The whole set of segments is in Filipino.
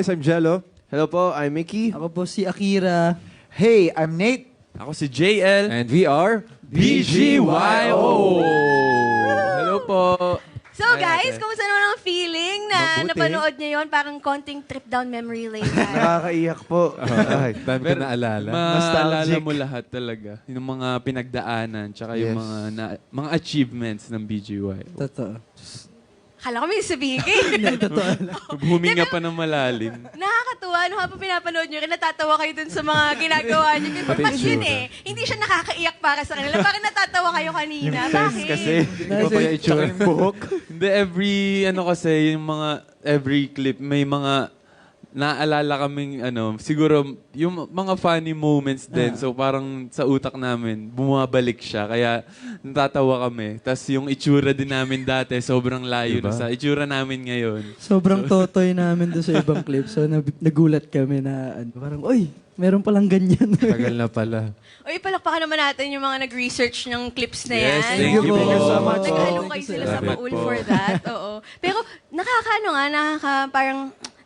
guys, I'm Jello. Hello po, I'm Mickey. Ako po si Akira. Hey, I'm Nate. Ako si JL. And we are BGYO. Hello po. So guys, kumusta naman ang feeling na Mabuti. napanood niyo yon Parang konting trip down memory lane. tayo. Nakakaiyak po. Ay. Dami ko naalala. Maalala Nostalgic. mo lahat talaga. Yung mga pinagdaanan, tsaka yung Yes. mga na- mga achievements ng BGY. Totoo. Kala ko may sabihin kayo. Totoo lang. Huminga pa ng malalim. Nakakatuwa. No, habang pinapanood nyo, rin, natatawa kayo dun sa mga ginagawa nyo. Kasi Pati yun itsura. eh, hindi siya nakakaiyak para sa kanila. Parang natatawa kayo kanina. Bakit? kasi. Iba pa yung itsura. buhok. Hindi, every, ano kasi, yung mga, every clip, may mga, naalala kaming, ano, siguro, yung mga funny moments din. So, parang sa utak namin, bumabalik siya. Kaya, natatawa kami. Tapos, yung itsura din namin dati, sobrang layo Diba? na sa itsura namin ngayon. Sobrang totoy namin doon sa ibang clip. So nab- nagulat kami na ano, parang, oy, meron palang ganyan. Tagal na pala. Uy, palakpakan naman natin yung mga nag-research ng clips na yan. Yes, thank you po. so much. Naghalong Oh, kayo thank you sila so sa po. for that. Oo. Pero nakakaano nga, nakaka, parang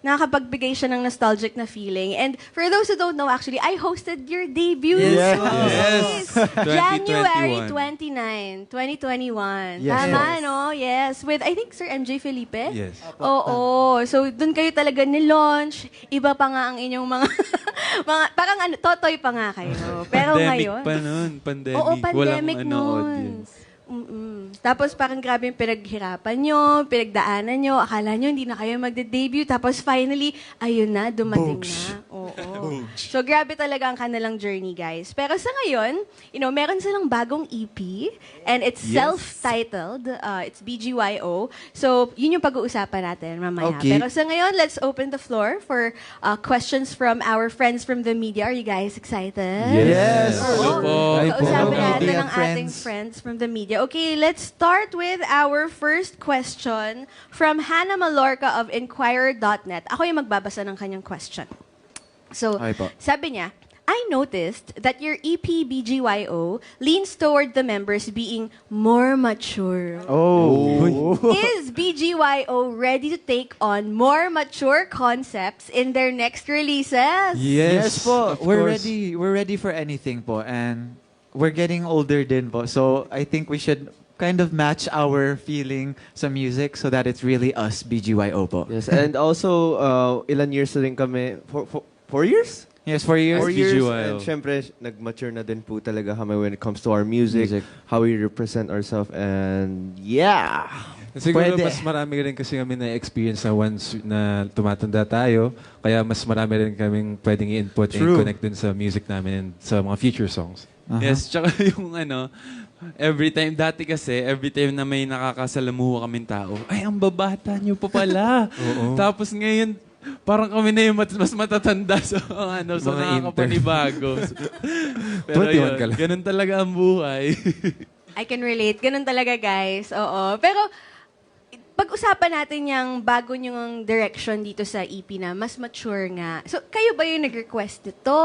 nakakapagbigay siya ng nostalgic na feeling. And for those who don't know, actually, I hosted your debut. Yes. Yes. January 2021. 29, 2021. Yes. Tama, Yes. no? Yes. With, I think, Sir MJ Felipe? Yes. Oo. So, doon kayo talaga ni-launch. Iba pa nga ang inyong mga, mga parang ano, totoy pa nga kayo. Pero pandemic ngayon, pa nun. Pandemic. Oo, pandemic Walang, ano, audience. Mm-mm. Tapos parang grabe yung pinaghirapan nyo, pinagdaanan nyo, akala nyo hindi na kayo magde-debut. Tapos finally, ayun na, dumating na. Oo. So grabe talaga ang kanilang journey, guys. Pero sa ngayon, you know, meron silang bagong EP and it's self-titled. Uh, it's BGYO. So yun yung pag-uusapan natin mamaya. Okay. Pero sa ngayon, let's open the floor for uh, questions from our friends from the media. Are you guys excited? Yes. Hello po. Ay, po. Kausapin Hello, natin media ang ating friends. friends from the media. Okay, let's start with our first question from Hannah Malorca of Inquirer.net. Ako yung magbabasa ng kanyang question. So, Ay po. sabi niya, I noticed that your E EP BGYO leans toward the members being more mature. Oh. Is BGYO ready to take on more mature concepts in their next releases? Yes, po. of We're course. ready. We're ready for anything po. And we're getting older din po. So I think we should kind of match our feeling sa music so that it's really us, BGYO po. Yes, and also, uh, ilan years na rin kami? Four, four, four years? Yes, for years. Four years. BGYO. And syempre, nag-mature na din po talaga kami when it comes to our music, Music. how we represent ourselves, and yeah! Siguro Pwede. mas marami rin kasi kami na experience na once na tumatanda tayo. Kaya mas marami rin kaming pwedeng i-input True. and connect dun sa music namin and sa mga future songs. Aha. Yes, tsaka yung ano, every time, dati kasi, every time na may nakakasalamuha kaming tao, ay, ang babata nyo pa pala. Tapos ngayon, parang kami na yung mat- mas matatanda sa mga ano, sa Mga nakakapanibago. Pero 21 yun, ka lang. ganun talaga ang buhay. I can relate. Ganun talaga, guys. Oo. Pero, pag-usapan natin yung bago nyong direction dito sa EP na mas mature nga. So, kayo ba yung nag-request nito?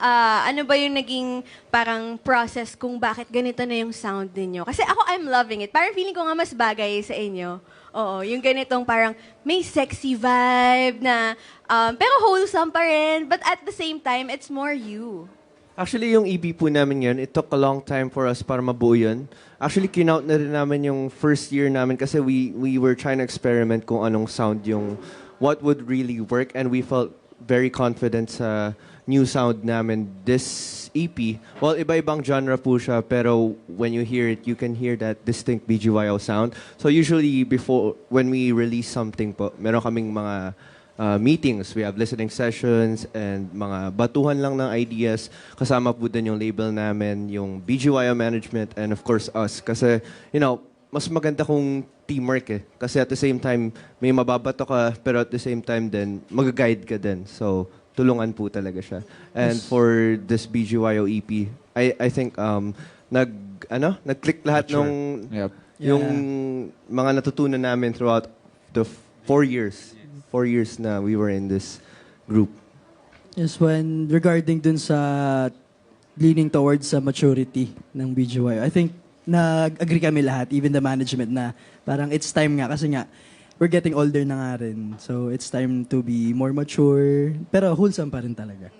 Ah, ano ba yung naging parang process kung bakit ganito na yung sound ninyo? Kasi ako, I'm loving it. Parang feeling ko nga mas bagay sa inyo. Oo, yung ganitong parang may sexy vibe na, um, pero wholesome pa rin. But at the same time, it's more you. Actually, yung EP po namin yun, it took a long time for us para mabuo yun. Actually, kinout na rin namin yung first year namin kasi we, we were trying to experiment kung anong sound yung what would really work and we felt very confident sa new sound namin this EP. Well, iba-ibang genre po siya pero when you hear it, you can hear that distinct BGYO sound. So usually before, when we release something po, meron kaming mga uh, meetings. We have listening sessions and mga batuhan lang ng ideas. Kasama po din yung label namin, yung BGYO management, and of course us. Kasi, you know, mas maganda kung teamwork eh. Kasi at the same time, may mababato ka, pero at the same time din, mag-guide ka din. So, tulungan po talaga siya. And for this BGYO EP, I, I think, um, nag, ano, nag-click lahat Mature. nung, Yep. yung mga natutunan namin throughout the four years. Four years na we were in this group. Yes, when regarding dun sa leaning towards sa maturity ng BGY, I think nag-agree kami lahat, even the management, na parang it's time nga kasi nga, we're getting older na nga rin. So, it's time to be more mature. Pero wholesome pa rin talaga.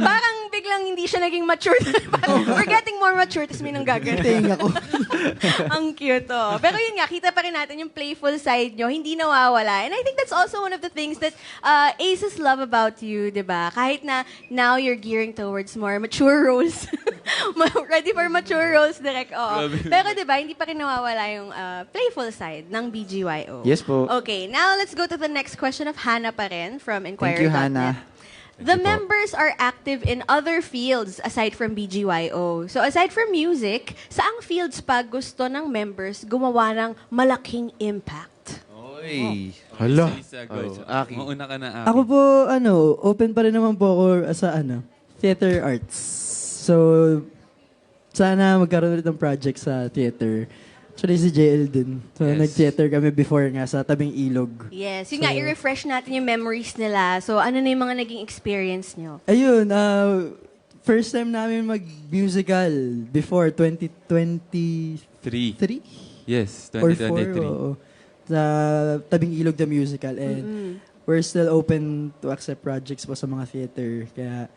Parang biglang hindi siya naging mature. Parang, We're getting more mature, tapos may nang gagawin. Tingin ako. Ang cute, oh. Pero yun nga, kita pa rin natin yung playful side nyo, hindi nawawala. And I think that's also one of the things that uh, aces love about you, di ba? Kahit na now you're gearing towards more mature roles. Ready for mature roles, direct, oo. Pero di ba, hindi pa rin nawawala yung uh, playful side ng BGYO. Yes po. Okay, now let's go to the next question of Hannah pa rin from Inquirer.net. you, Hannah. The members are active in other fields aside from BGYO. So aside from music, saang fields pa gusto ng members gumawa ng malaking impact? Oy. Hala. Lisa, go. Oh, Aki. Mauna ka na, Aki. Ako po, ano, open pa rin naman po ako sa ano, theater arts. So, sana magkaroon ulit ng project sa theater. Actually, si JL din. So, Yes. nag-theater kami before nga sa tabing ilog. Yes, yun nga, So- i-refresh natin yung memories nila. So ano na yung mga naging experience nyo? Ayun, uh, first time namin mag-musical before 2023 Three. Yes, or 4. 2023. oo. Sa Tabing Ilog the Musical. And Mm-mm. we're still open to accept projects po sa mga theater. Kaya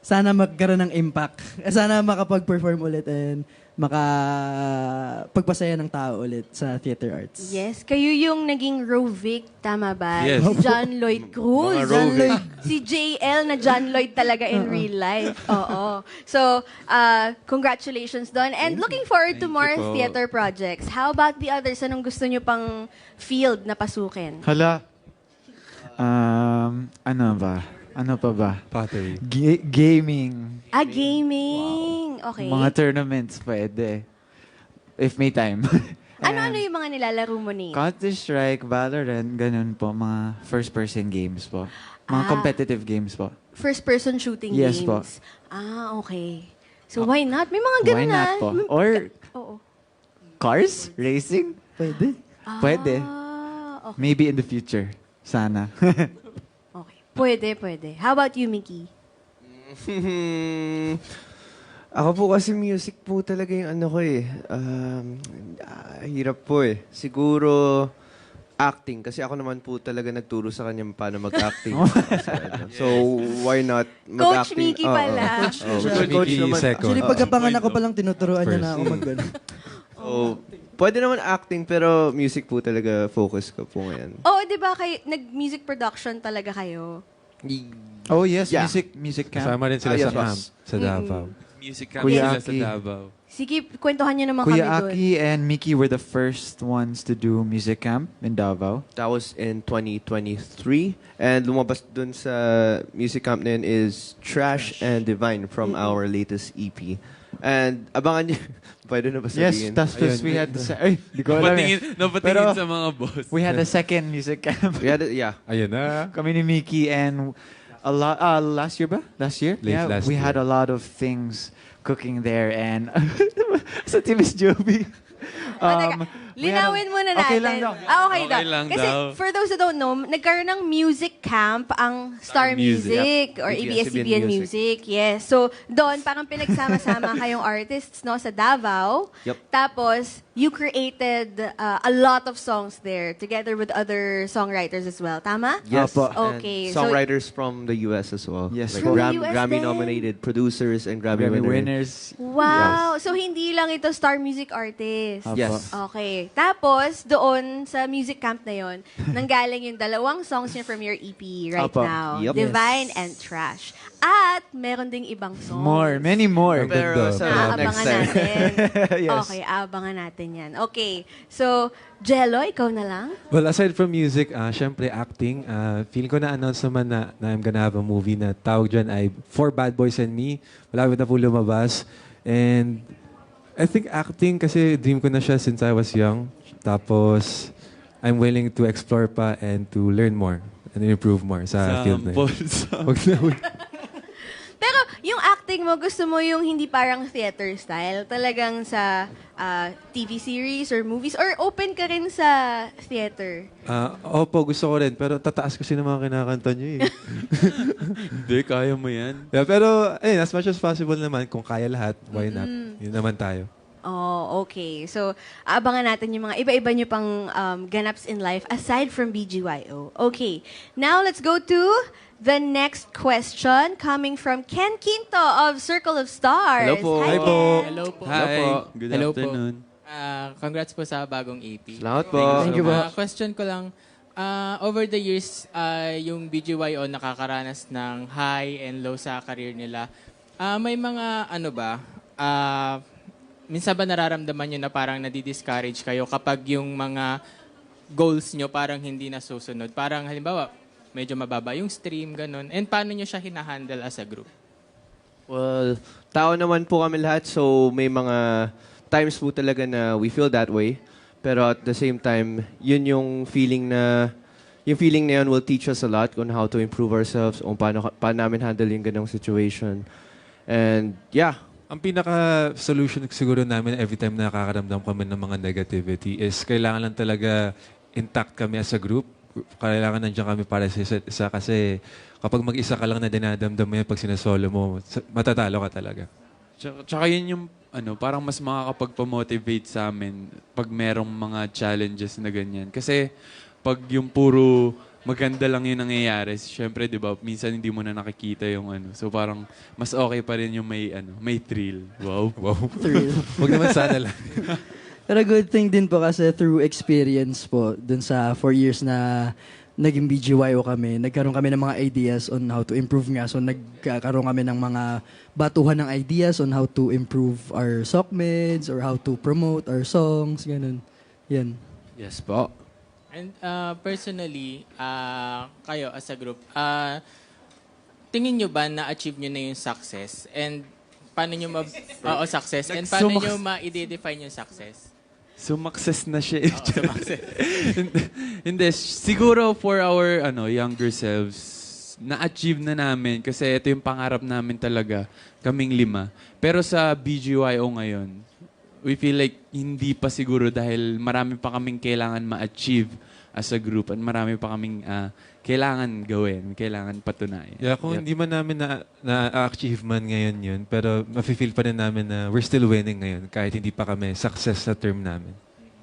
sana magkaroon ng impact. Sana makapag-perform ulit and makapagpasaya ng tao ulit sa theater arts. Yes, kayo yung naging Rovic, tama ba? Yes. Si John Lloyd Cruz. Mga John Rovic. Lloyd, si JL na John Lloyd talaga in real life. Oo. So, uh, congratulations doon. And looking forward to Thank more you po. theater projects. How about the others? Anong gusto nyo pang field na pasukin? Hala. Um, ano ba? Ano pa ba? Pottery. Ga- gaming. Ah, gaming. Okay. Mga tournaments pwede. If may time. Ano-ano yung mga nilalaro mo ni? Counter-Strike, Valorant, ganun po. Mga first-person games po. Mga Ah. competitive games po. First-person shooting Yes games. po. Ah, okay. So, why not? May mga Why ganun not ah. po? May- Or Oo. cars? Racing? Pwede. Pwede. Ah, okay. Maybe in the future. Sana. Pwede, pwede. How about you, Mickey? Ako po kasi music po talaga yung ano ko eh. Um, ah, hirap po eh. Siguro acting kasi ako naman po talaga nagturo sa kanya paano mag-acting. so, ano. so, why not Coach mag-acting? Mickey Oo, pala. oo. Coach Oo. Coach, coach Mickey naman. second. Actually, pagkapanganak ko palang tinuturuan niya na ako First. mag So, pwede naman acting pero music po talaga focus ko po ngayon. Oo, di ba kayo, nag-music production talaga kayo? oh yes, Yeah. music music camp. Kasama rin sila Ah, yes, sa yes. camp sa Davao. Music camp Kuya sila sa Aki. Davao. Sige, kwentuhan nyo naman Kuya kami doon. Aki and Mickey were the first ones to do music camp in Davao. That was in 2023. And lumabas dun sa music camp na yun is Trash and Divine from our latest EP. And abangan nyo, pwede na ba Yes, sabihin? tas Ayun. we had the se- ay, di ko alam Napatingin, eh. napatingin Pero- sa mga boss. We had a second music camp. We had it, yeah. Ayun na. Kami ni Mickey and a lot uh, last year ba? Last year? Late yeah, last we had year. a lot of things cooking there and sa Team Miss Joby. O, teka, we had a- linawin muna natin. Okay lang daw. Ah, okay, Okay daw. lang Kasi daw. for those who don't know, nagkaroon ng music camp ang Star, Star Music. Music, or ABS-CBN ABS-CBN Music. Yes. So, doon parang pinagsama-sama kayong artists no sa Davao. Yep. Tapos, you created uh, a lot of songs there together with other songwriters as well. Tama? Yes. Apo. and Okay, so- Songwriters from the US as well. Yes Like po. From the Gram- US Grammy-nominated producers and Grammy, Grammy winner. winners. Wow! So, hindi lang ito Star Music artist. Apo. Yes. Okay. Tapos, doon sa music camp na yon, nanggaling yung dalawang songs niya from your EP right Apo. now. Yep. Divine and Trash. At meron ding ibang songs. More, many more. Pero Ganda. sa next abangan time. natin. Yes. Okay, abangan natin yan. Okay. So, Jello, ikaw na lang? Well, aside from music, ah syempre acting. ah feeling ko na-announce naman na, na I'm gonna have a movie na tawag dyan ay For Bad Boys and Me. Malapit na po lumabas. And I think acting kasi dream ko na siya since I was young. Tapos, I'm willing to explore pa and to learn more and improve more sa field na yun. Sample na. Pero yung acting mo, gusto mo yung hindi parang theater style? Talagang sa ah, TV series or movies? Or open ka rin sa theater? Ah, opo, gusto ko rin. Pero tataas kasi ng mga kinakanta niyo eh. Hindi, kaya mo yan. yeah, pero, ayun, as much as possible naman, kung kaya lahat, why not? Yun naman tayo. Oh, okay. So, abangan natin yung mga iba-iba nyo pang um, ganaps in life aside from BGYO. Okay. Now, let's go to the next question coming from Ken Quinto of Circle of Stars. Hello po. Hi, Hi po. Ken. Hello po. Hi, po. good Hello po. afternoon. Ah, congrats po sa bagong AP. Salamat po. Thank you po. Ah, question ko lang, ah, over the years, ah, yung BGYO nakakaranas ng high and low sa career nila. Ah, may mga ano ba, ah, minsan ba nararamdaman nyo na parang nadi-discourage kayo kapag yung mga goals nyo parang hindi nasusunod? Parang halimbawa, medyo mababa yung stream, ganun. And paano nyo siya hinahandle as a group? Well, tao naman po kami lahat, so may mga times po talaga na we feel that way. Pero at the same time, yun yung feeling na, yung feeling na yun will teach us a lot on how to improve ourselves, on paano, paano namin handle yung ganong situation. And yeah, Ang pinaka-solution siguro namin every time na nakakaramdam kami ng mga negativity is kailangan lang talaga intact kami as a group. Kailangan nandiyan kami para sa isa't isa kasi kapag mag-isa ka lang na dinadamdam mo yan pag sinasolo mo, sa- matatalo ka talaga. Tsaka, tsaka yun yung ano, parang mas makakapagpa-motivate sa amin pag merong mga challenges na ganyan. Kasi pag yung puro maganda lang yung nangyayari, syempre, di ba, minsan hindi mo na nakikita yung ano. So parang mas okay pa rin yung may ano, may thrill. Wow. Wow. Thrill. Huwag naman sana lang. Pero good thing din po kasi through experience po dun sa four years na naging BGYO kami, nagkaroon kami ng mga ideas on how to improve nga. So nagkaroon kami ng mga batuhan ng ideas on how to improve our sock mids or how to promote our songs, ganun. Yan. yes po. And uh, personally, uh, kayo as a group, uh, tingin nyo ba na-achieve nyo na yung success? And paano nyo ma... Oo, success. And paano nyo ma-identify yung success? Sumakses na siya. eh. Hindi, siguro for our ano younger selves, na-achieve na namin kasi ito yung pangarap namin talaga, kaming lima. Pero sa BGYO ngayon, we feel like hindi pa siguro dahil marami pa kaming kailangan ma-achieve as a group at marami pa kaming ah, kailangan gawin, kailangan patunayan. Yeah, kung Yep. hindi man namin na, na-achieve man ngayon yun, pero mafe-feel pa rin namin na we're still winning ngayon kahit hindi pa kami success sa term namin.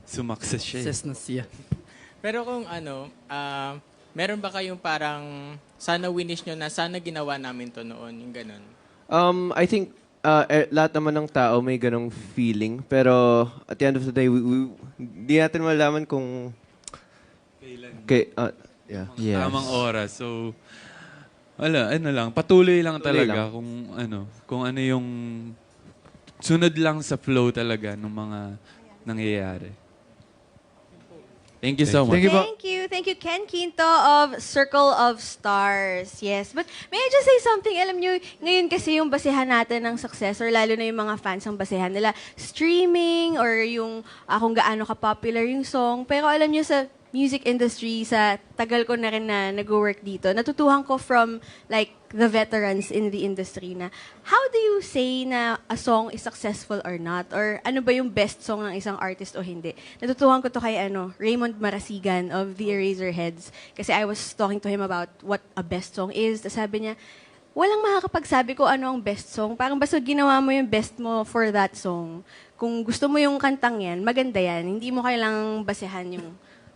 Sumakses siya. eh. Success na siya. Pero kung ano, uh, meron ba kayong parang sana winish nyo na sana ginawa namin to noon, yung ganun? Um, I think uh, eh, lahat naman ng tao may ganong feeling. Pero at the end of the day, we, we, di natin malaman kung... Kay, uh, yeah. Yes. tamang oras. So, wala, ano lang, patuloy lang Patuloy talaga lang. kung ano, kung ano yung sunod lang sa flow talaga ng mga nangyayari. Thank you so much. Thank you po. Thank you. Thank you, Ken Quinto of Circle of Stars. Yes. But may I just say something? Alam nyo, ngayon kasi yung basehan natin ng success or lalo na yung mga fans ang basehan nila, streaming or yung ah, kung gaano ka-popular yung song. Pero alam nyo sa music industry, sa tagal ko na rin na nag-work dito, natutuhan ko from like the veterans in the industry na how do you say na a song is successful or not? Or ano ba yung best song ng isang artist o hindi? Natutuhan ko to kay ano, Raymond Marasigan of The Eraserheads. Kasi I was talking to him about what a best song is. Sabi niya, walang makakapagsabi ko ano ang best song. Parang basta ginawa mo yung best mo for that song. Kung gusto mo yung kantang yan, maganda yan. Hindi mo kailangang basehan yung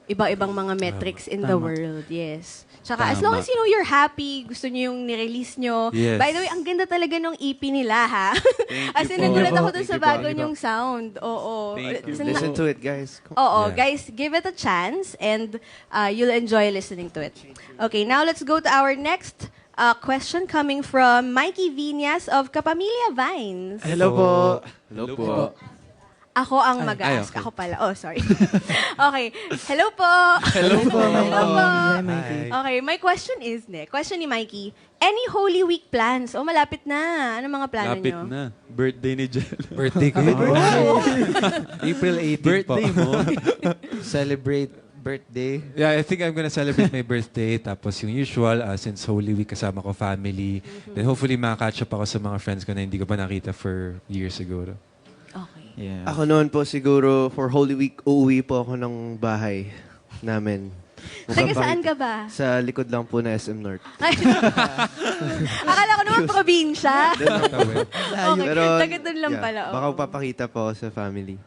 iba-ibang mga metrics in the Tama. world. Yes. Tsaka as long Tama. as you know you're happy, gusto niyo yung nirelease nyo. Yes. By the way, ang ganda talaga nung EP nila, ha? as in, po. nagulat ako po. dun sa po. bago po. nyong sound. Oo. Thank you. Listen to it, guys. Come- Oo, Yeah. guys, give it a chance and uh, you'll enjoy listening to it. Okay, now let's go to our next uh, question coming from Mikey Viñas of Kapamilya Vines. Hello po. Hello, Hello po. Ako ang Ay, mag-ask. okay. Ako pala. Oh, sorry. okay. Hello po. Hello po, Hello po. Okay, my question is, ne, question ni Mikey, any Holy Week plans? O, malapit na. Ano mga plano Lapit nyo? na. Birthday ni Jel. Birthday ko. April 18 Birthday po. mo. Celebrate birthday. Yeah, I think I'm gonna celebrate my birthday. Tapos yung usual, uh, since Holy Week kasama ko family. Then hopefully makaka-catch up ako sa mga friends ko na hindi ko pa nakita for years siguro. Yeah. Ako noon po siguro for Holy Week, uuwi po ako ng bahay namin. Taga saan ka ba? Sa likod lang po na SM North. Ay. Akala ko naman probinsya. okay, Pero, taga doon lang yeah, pala. Baka oo. papakita po ako sa family.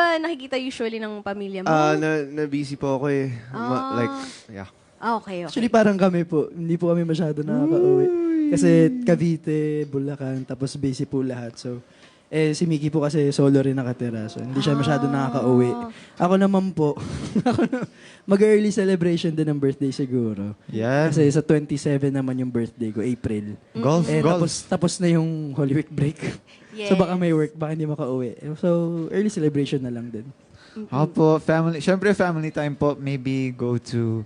ba nakikita usually ng pamilya mo? Ah, na, na busy po ako eh. Ma- Ah. like, yeah. Ah, okay, okay. Actually, parang kami po, hindi po kami masyado nakaka-uwi. Kasi Cavite, Bulacan, tapos busy po lahat. So, eh, si Mickey po kasi solo rin nakatira. So, hindi siya masyado nakaka-uwi. Ako naman po, ako na, mag-early celebration din ng birthday siguro. Yeah. Kasi sa 27 naman yung birthday ko, April. Golf, Eh, golf. tapos, tapos na yung Holy Week break. Yes. So, baka may work, baka hindi makauwi. So, early celebration na lang din. Opo, family. Syempre, family time po. Maybe go to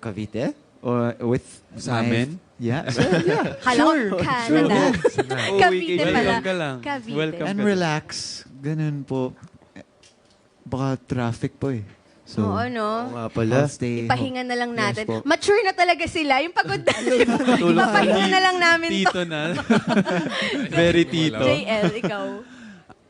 Cavite or with Sa my- amin? Yeah. Kala ko Canada. Cavite pala. Welcome ka lang. Cavite. Welcome And ka. relax. Ganun po. Eh, Baka traffic po eh. So, Oo, no? nga pala. I'll stay Ipahinga na lang natin. Yes po. Mature na talaga sila. Yung pagod na. Ipapahinga na lang namin to. Tito na. Very tito. JL, ikaw.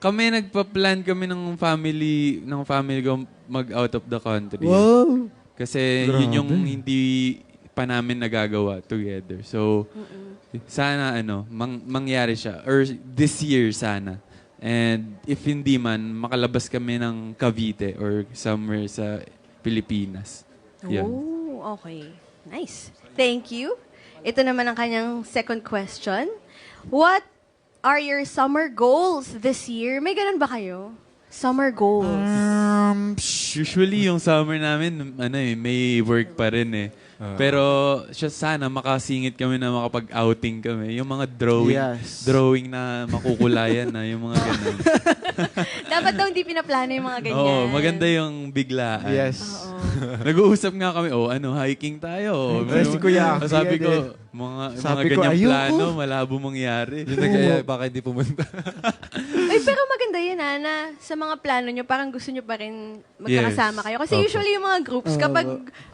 Kami nagpa-plan kami ng family ng family ko mag out of the country. Wow! Kasi yun yung hindi pa namin nagagawa together. So sana ano, mang- mangyari siya or this year sana. And if hindi man makalabas kami ng Cavite or somewhere sa Pilipinas. Oh, okay. Nice. Thank you. Ito naman ang kanyang second question. What are your summer goals this year? May ganun ba kayo? Summer goals. Um, Usually yung summer namin ano eh, may work pa rin eh. Pero siya sana makasingit kami na makapag-outing kami. Yung mga drawing Yes. drawing na makukulayan na yung mga ganun. Dapat daw hindi pinaplano yung mga ganyan. Oo, maganda yung biglaan. yes. Oo. Nag-uusap nga kami, oh, ano, hiking tayo. Ay, si Kuya Aki, Sabi ko, mga, mga Sabi ko, ganyang ayoko. plano, malabo mangyari. Yun na kaya baka hindi pumunta. Ay, pero maganda yun, ha, na sa mga plano nyo, parang gusto nyo pa rin magkakasama Yes. kayo. Kasi Opo. usually yung mga groups, Opo. kapag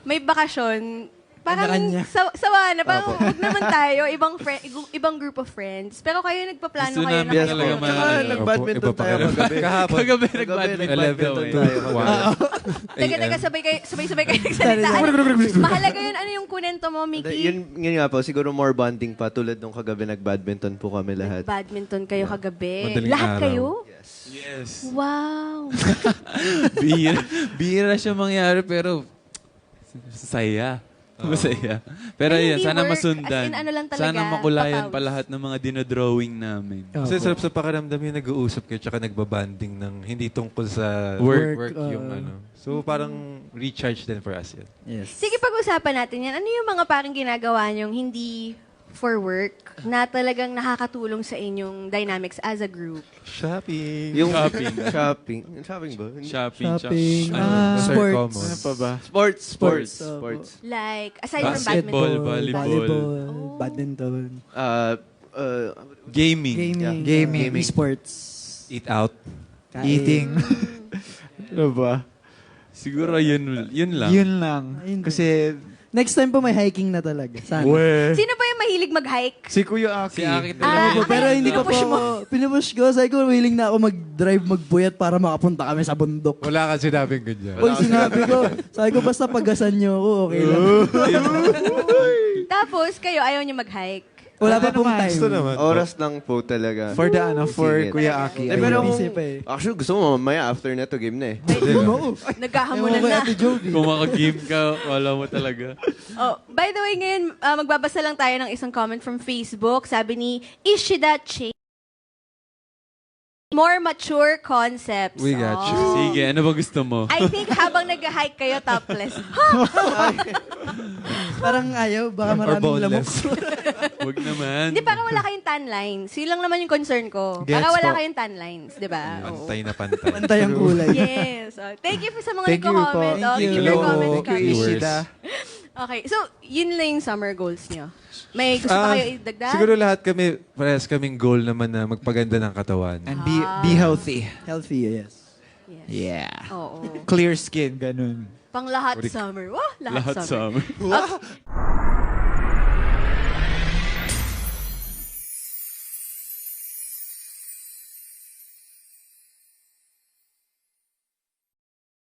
may bakasyon, parang Kanya-kanya. sawa na. Parang huwag naman tayo, ibang friend, ibang group of friends. Pero kayo nagpaplano Gusto kayo namin kayo. talaga po. ma- Tsaka ano, nag-badminton iba pa tayo kagabi. Kahapon. Kagabi nag-badminton tayo kagabi. Teka, teka, sabay kayo, sabay-sabay kayo nagsalita. Ano, mahalaga yun. Ano yung kunento mo, Hindi, Mickey? Yun, yun nga po, siguro more bonding pa. Tulad nung kagabi nag-badminton po kami lahat. Badminton kayo kagabi. Madaling Lahat araw. kayo? Yes. Wow. bihira, bihira siya mangyari, pero saya. Masaya. Pero yan, hindi sana work. masundan. As in, ano lang talaga, sana makulayan pa lahat ng mga dinodrawing namin. Kasi sarap sa pakiramdam yung nag-uusap kayo tsaka nagbabanding ng hindi tungkol sa Work. work, uh, yung ano. So parang recharge din for us yun. Yes. Sige, pag-usapan natin yan. Ano yung mga parang ginagawa nyong hindi for work na talagang nakakatulong sa inyong dynamics as a group? Shopping. Yung Shopping. shopping. Shopping ba? Shopping. Shopping. Ah, ano, Sir sports. Common. Ano pa ba? Sports. Sports. Opo. Sports. Like, aside from Basketball. badminton. volleyball. Oh. badminton, Uh, uh, Gaming. gaming, Gaming. uh, esports, Eat out. kain. Eating. ano ba? Siguro yun, yun lang. Yun lang. Ayun. Kasi, Next time po may hiking na talaga. Sana. Sino ba mahilig mag-hike? si Kuya Aki. Si Aki Ah, talaga. Okay. pero hindi pa po Pinupush mo. ako, pinupush ko. Sabi ko, willing na ako mag-drive, magbuyat para makapunta kami sa bundok. Wala ka sinabing ganyan. Uy, sinabi ko, sabi ko, basta pagasan niyo ako, okay lang. Tapos, kayo, ayaw niyo mag-hike. Wala pa Ano pong time. Gusto naman. oras lang po talaga. For the, ano, for Singit. Kuya Aki. Eh, pero kung, eh. actually, gusto mo mamaya after na to game na eh. Nagkahamunan na. Kung maka-game ka, wala mo talaga. Oh, by the way, ngayon, ah, magbabasa lang tayo ng isang comment from Facebook. Sabi ni Ishida Che. More mature concepts. We got you. Oh. Sige, ano ba gusto mo? I think habang nag-hike kayo topless. Parang ayaw, baka Or maraming lamok. boneless. Huwag naman. Hindi, para wala kayong tan lines. Yun lang naman yung concern ko. Gets para wala po. kayong tan lines, di ba? Oo. Pantay na pantay. Pantay ang kulay. Yes. Oh, thank you po sa mga Thank you po. nagko-comment. Oh, Thank keep you. your Hello. comments Thank you, coming. viewers. Ishida. Okay, so yun lang yung summer goals niyo. May gusto Ah, pa kayo idagdag? Siguro lahat kami, parehas kaming goal naman na magpaganda ng katawan. And be, be healthy. Healthy, yes. Yes. Yeah. Oo. Clear skin, ganun. Pang lahat summer. Wah, lahat, Lahat summer. summer.